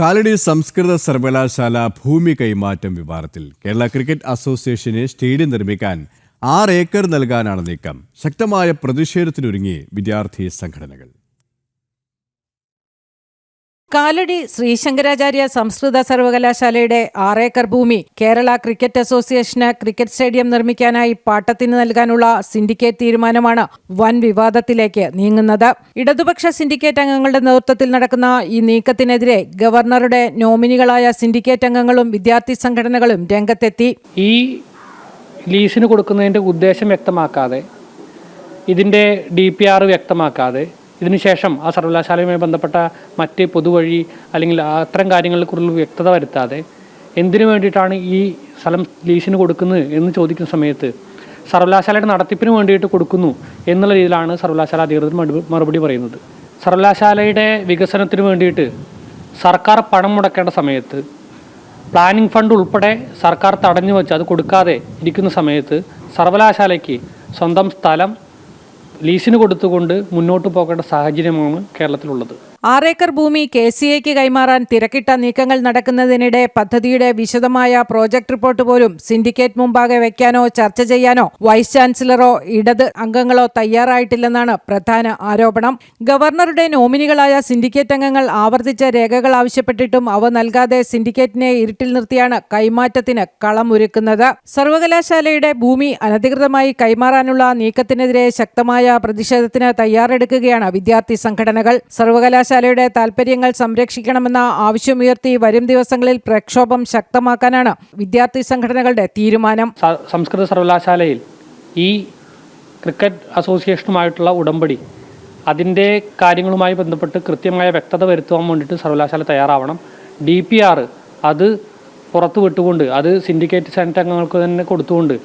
കാലടി സംസ്കൃത സർവകലാശാല ഭൂമി കൈമാറ്റം വിവാദത്തിൽ കേരള ക്രിക്കറ്റ് അസോസിയേഷന് സ്റ്റേഡിയം നിർമ്മിക്കാൻ ആറ് ഏക്കർ നൽകാനാണ് നീക്കം. ശക്തമായ പ്രതിഷേധത്തിനൊരുങ്ങി വിദ്യാർത്ഥി സംഘടനകൾ. കാലടി ശ്രീശങ്കരാചാര്യ സംസ്കൃത സർവകലാശാലയുടെ ആറേക്കർ ഭൂമി കേരള ക്രിക്കറ്റ് അസോസിയേഷന് ക്രിക്കറ്റ് സ്റ്റേഡിയം നിർമ്മിക്കാനായി പാട്ടത്തിന് നൽകാനുള്ള സിൻഡിക്കേറ്റ് തീരുമാനമാണ് വൻ വിവാദത്തിലേക്ക് നീങ്ങുന്നത്. ഇടതുപക്ഷ സിൻഡിക്കേറ്റ് അംഗങ്ങളുടെ നേതൃത്വത്തിൽ നടക്കുന്ന ഈ നീക്കത്തിനെതിരെ ഗവർണറുടെ നോമിനികളായ സിൻഡിക്കേറ്റ് അംഗങ്ങളും വിദ്യാർത്ഥി സംഘടനകളും രംഗത്തെത്തി. ഈ ലീസിന് കൊടുക്കുന്നതിന്റെ ഉദ്ദേശം വ്യക്തമാക്കാതെ ഇതിന്റെ ഡി വ്യക്തമാക്കാതെ ഇതിനുശേഷം ആ സർവകലാശാലയുമായി ബന്ധപ്പെട്ട മറ്റ് പൊതുവഴി അല്ലെങ്കിൽ അത്തരം കാര്യങ്ങളിൽ കൂടുതൽ വ്യക്തത വരുത്താതെ എന്തിനു വേണ്ടിയിട്ടാണ് ഈ സ്ഥലം ലീസിന് കൊടുക്കുന്നത് എന്ന് ചോദിക്കുന്ന സമയത്ത് സർവകലാശാലയുടെ നടത്തിപ്പിന് വേണ്ടിയിട്ട് കൊടുക്കുന്നു എന്നുള്ള രീതിയിലാണ് സർവകലാശാല അധികൃതർ മറുപടി പറയുന്നത്. സർവകലാശാലയുടെ വികസനത്തിന് വേണ്ടിയിട്ട് സർക്കാർ പണം മുടക്കേണ്ട സമയത്ത് പ്ലാനിംഗ് ഫണ്ട് ഉൾപ്പെടെ സർക്കാർ തടഞ്ഞു വെച്ച് അത് കൊടുക്കാതെ ഇരിക്കുന്ന സമയത്ത് സർവകലാശാലയ്ക്ക് സ്വന്തം സ്ഥലം ലീസിന് കൊടുത്തുകൊണ്ട് മുന്നോട്ട് പോകേണ്ട സാഹചര്യമാണ് കേരളത്തിലുള്ളത്. ആറേക്കർ ഭൂമി കെ സി എക്ക് കൈമാറാൻ തിരക്കിട്ട നീക്കങ്ങൾ നടക്കുന്നതിനിടെ പദ്ധതിയുടെ വിശദമായ പ്രോജക്ട് റിപ്പോർട്ട് പോലും സിൻഡിക്കേറ്റ് മുമ്പാകെ വയ്ക്കാനോ ചർച്ച ചെയ്യാനോ വൈസ് ചാൻസലറോ ഇടത് അംഗങ്ങളോ തയ്യാറായിട്ടില്ലെന്നാണ് പ്രധാന ആരോപണം. ഗവർണറുടെ നോമിനികളായ സിൻഡിക്കേറ്റ് അംഗങ്ങൾ ആവർത്തിച്ച രേഖകൾ ആവശ്യപ്പെട്ടിട്ടും അവ നൽകാതെ സിൻഡിക്കേറ്റിനെ ഇരുട്ടിൽ നിർത്തിയാണ് കൈമാറ്റത്തിന് കളമൊരുക്കുന്നത്. സർവകലാശാലയുടെ ഭൂമി അനധികൃതമായി കൈമാറാനുള്ള നീക്കത്തിനെതിരെ ശക്തമായ പ്രതിഷേധത്തിന് തയ്യാറെടുക്കുകയാണ് വിദ്യാർത്ഥി സംഘടനകൾ. സർവകലാശാലയുടെ താൽപ്പര്യങ്ങൾ സംരക്ഷിക്കണമെന്ന ആവശ്യമുയർത്തി വരും ദിവസങ്ങളിൽ പ്രക്ഷോഭം ശക്തമാക്കാനാണ് വിദ്യാർത്ഥി സംഘടനകളുടെ തീരുമാനം. സംസ്കൃത സർവകലാശാലയിൽ ഈ ക്രിക്കറ്റ് അസോസിയേഷനുമായിട്ടുള്ള ഉടമ്പടി അതിന്റെ കാര്യങ്ങളുമായി ബന്ധപ്പെട്ട് കൃത്യമായ വ്യക്തത വരുത്തുവാൻ വേണ്ടിയിട്ട് സർവകലാശാല തയ്യാറാവണം. ഡി പി ആർ അത് പുറത്തു വിട്ടുകൊണ്ട് അത് സിൻഡിക്കേറ്റ് സെനറ്റ് അംഗങ്ങൾക്ക് തന്നെ കൊടുത്തുകൊണ്ട്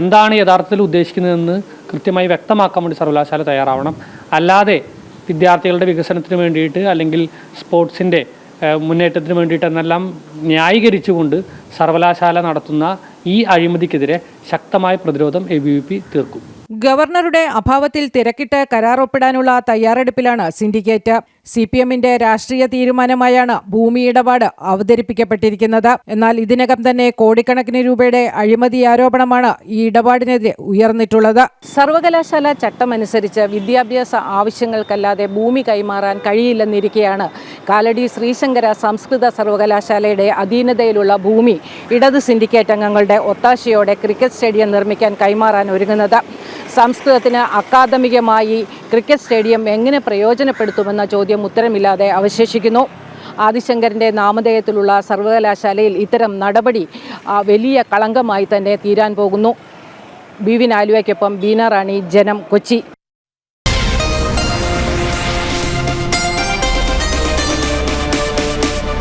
എന്താണ് യഥാർത്ഥത്തിൽ ഉദ്ദേശിക്കുന്നതെന്ന് കൃത്യമായി വ്യക്തമാക്കാൻ വേണ്ടി സർവകലാശാല തയ്യാറാവണം. അല്ലാതെ വിദ്യാർത്ഥികളുടെ വികസനത്തിന് വേണ്ടിയിട്ട് അല്ലെങ്കിൽ സ്പോർട്സിന്റെ മുന്നേറ്റത്തിന് വേണ്ടിയിട്ട് എന്നെല്ലാം ന്യായീകരിച്ചുകൊണ്ട് സർവകലാശാല നടത്തുന്ന ഈ അഴിമതിക്കെതിരെ ശക്തമായ പ്രതിരോധം എ ബി വി പി തീർക്കും. ഗവർണറുടെ അഭാവത്തിൽ തിരക്കിട്ട് കരാർ ഒപ്പിടാനുള്ള തയ്യാറെടുപ്പിലാണ് സിൻഡിക്കേറ്റ്. സി പി എമ്മിന്റെ രാഷ്ട്രീയ തീരുമാനമായാണ് ഭൂമി ഇടപാട് അവതരിപ്പിക്കപ്പെട്ടിരിക്കുന്നത്. എന്നാൽ ഇതിനകം തന്നെ കോടിക്കണക്കിന് രൂപയുടെ അഴിമതി ആരോപണമാണ് ഈ ഇടപാടിനെതിരെ ഉയർന്നിട്ടുള്ളത്. സർവകലാശാല ചട്ടമനുസരിച്ച് വിദ്യാഭ്യാസ ആവശ്യങ്ങൾക്കല്ലാതെ ഭൂമി കൈമാറാൻ കഴിയില്ലെന്നിരിക്കെയാണ് കാലടി ശ്രീശങ്കര സംസ്കൃത സർവകലാശാലയുടെ അധീനതയിലുള്ള ഭൂമി. ഇടത് സിൻഡിക്കേറ്റ് അംഗങ്ങളുടെ ഒത്താശയോടെ ക്രിക്കറ്റ് സ്റ്റേഡിയം നിർമ്മിക്കാൻ കൈമാറാൻ ഒരുങ്ങുന്നത്. സംസ്കൃതത്തിന് അക്കാദമികമായി ക്രിക്കറ്റ് സ്റ്റേഡിയം എങ്ങനെ പ്രയോജനപ്പെടുത്തുമെന്ന ചോദ്യം ഉത്തരമില്ലാതെ അവശേഷിക്കുന്നു. ആദിശങ്കരന്റെ നാമധേയത്തിലുള്ള സർവകലാശാലയിൽ ഇത്തരം നടപടി വലിയ കളങ്കമായി തന്നെ തീരാൻ പോകുന്നു. ബി വി ആലുവയ്ക്കൊപ്പം ബീന റാണി ജനം കൊച്ചി.